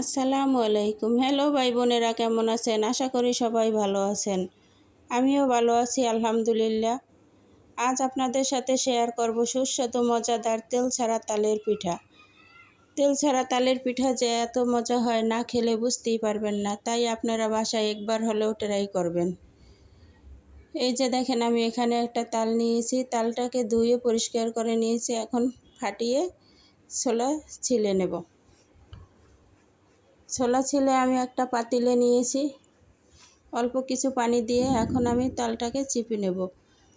আসসালামু আলাইকুম। হ্যালো ভাই বোনেরা, কেমন আছেন? আশা করি সবাই ভালো আছেন। আমিও ভালো আছি, আলহামদুলিল্লাহ। আজ আপনাদের সাথে শেয়ার করব সুস্বাদু, মজাদার তেল ছাড়া তালের পিঠা। তেল ছাড়া তালের পিঠা যে এত মজা হয়, না খেলে বুঝতেই পারবেন না। তাই আপনারা বাসায় একবার হলেও ট্রাই করবেন। এই যে দেখেন, আমি এখানে একটা তাল নিয়েছি। তালটাকে ধুয়ে পরিষ্কার করে নিয়েছি। এখন ফাটিয়ে ছোলা ছিলে নেব। ছোলা ছিলে আমি একটা পাতিলে নিয়েছি। অল্প কিছু পানি দিয়ে এখন আমি তালটাকে চিপে নেব।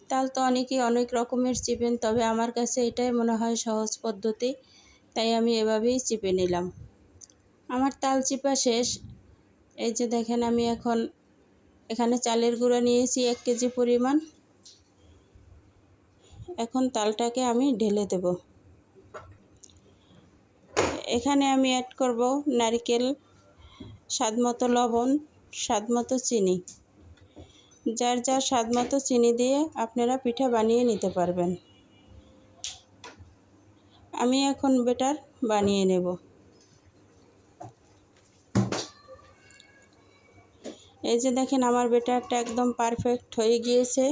তাল তো অনেকেই অনেক রকমের চিপেন, তবে আমার কাছে এটাই মনে হয় সহজ পদ্ধতি, তাই আমি এভাবেই চিপে নিলাম। আমার তাল চিপা শেষ। এই যে দেখেন আমি এখন এখানে চালের গুঁড়ো নিয়েছি এক কেজি পরিমাণ। এখন তালটাকে আমি ঢেলে দেব। এখানে আমি অ্যাড করব নারকেল স্বাদ মতো লবণ স্বাদ মতো চিনি। যার যার স্বাদ মতো চিনি দিয়ে আপনারা পিঠা বানিয়ে নিতে পারবেন। আমি এখন বেটার বানিয়ে নেব। এই যে দেখেন আমার বেটারটা একদম পারফেক্ট হয়ে গিয়েছে।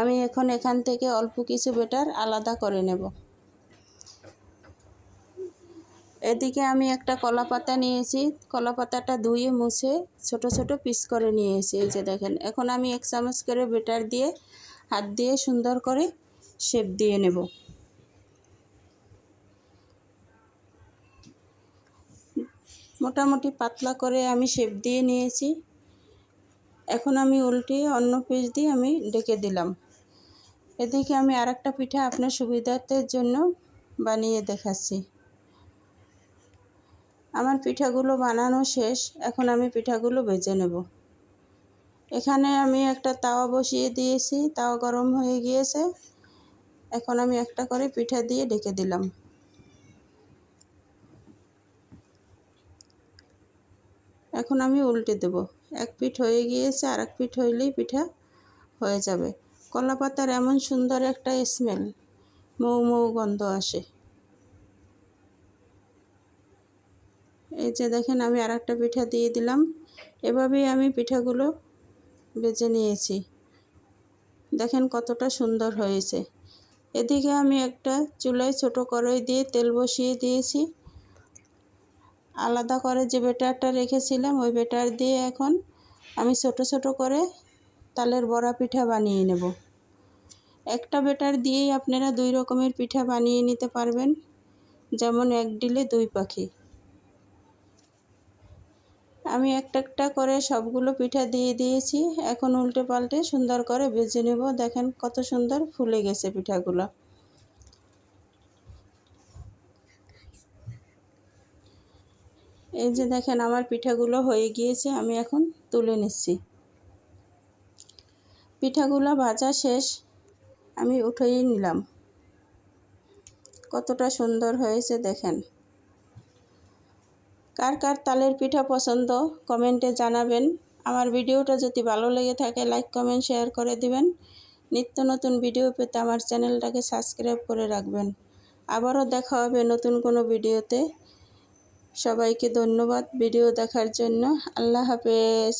আমি এখন এখান থেকে অল্প কিছু বেটার আলাদা করে নেব। এদিকে আমি একটা কলা পাতা নিয়েছি। কলা পাতাটা ধুয়ে, মুছে ছোট ছোট পিস করে নিয়েছি। এই যে দেখেন, এখন আমি এক চামচ করে বেটার দিয়ে হাত দিয়ে সুন্দর করে শেপ দিয়ে নেব। মোটামুটি পাতলা করে আমি শেপ দিয়ে নিয়েছি। এখন আমি উল্টে অন্য পিস দিয়ে আমি ডেকে দিলাম। এদিকে আমি আর একটা পিঠা আপনার সুবিধার্থের জন্য বানিয়ে দেখাচ্ছি। আমার পিঠাগুলো বানানো শেষ, এখন আমি পিঠাগুলো ভেজে নেব। এখানে আমি একটা তাওয়া বসিয়ে দিয়েছি, তাওয়া গরম হয়ে গিয়েছে। এখন আমি একটা করে পিঠা দিয়ে ঢেকে দিলাম। এখন আমি উল্টে দেব। এক পিঠ হয়ে গিয়েছে আর এক পিঠ হইলেই পিঠা হয়ে যাবে। কলা পাতার এমন সুন্দর একটা স্মেল, মৌ মৌ গন্ধ আসে। এই যে দেখেন, আমি আর একটা পিঠা দিয়ে দিলাম। এভাবেই আমি পিঠাগুলো বেজে নিয়েছি। দেখেন কতটা সুন্দর হয়েছে। এদিকে আমি একটা চুলায় ছোট কড়াই দিয়ে তেল বসিয়ে দিয়েছি। আলাদা করে যে বেটারটা রেখেছিলাম, ওই বেটার দিয়ে এখন আমি ছোট ছোট করে তালের বড়া পিঠা বানিয়ে নেব। একটা বেটার দিয়েই আপনারা দুই রকমের পিঠা বানিয়ে নিতে পারবেন। যেমন এক ডিলে দুই পাখি। আমি একটা একটা করে সবগুলো পিঠা দিয়ে দিয়েছি। এখন উল্টে পাল্টে সুন্দর করে ভেজে নেব। দেখেন কত সুন্দর ফুলে গেছে পিঠাগুলো। এই যে দেখেন আমার পিঠাগুলো হয়ে গিয়েছে, আমি এখন তুলে নিচ্ছি। পিঠাগুলো ভাজা শেষ, আমি উঠেই নিলাম। কতটা সুন্দর হয়েছে দেখেন। কার কার তালের পিঠা পছন্দ, কমেন্টে জানাবেন। আমার ভিডিওটা যদি ভালো লেগে থাকে লাইক কমেন্ট শেয়ার করে দিবেন। নিত্য নতুন ভিডিও পেতে আমার চ্যানেলটাকে সাবস্ক্রাইব করে রাখবেন। আবারও দেখা হবে নতুন কোনো ভিডিওতে। সবাইকে ধন্যবাদ ভিডিও দেখার জন্য। আল্লাহ হাফেজ।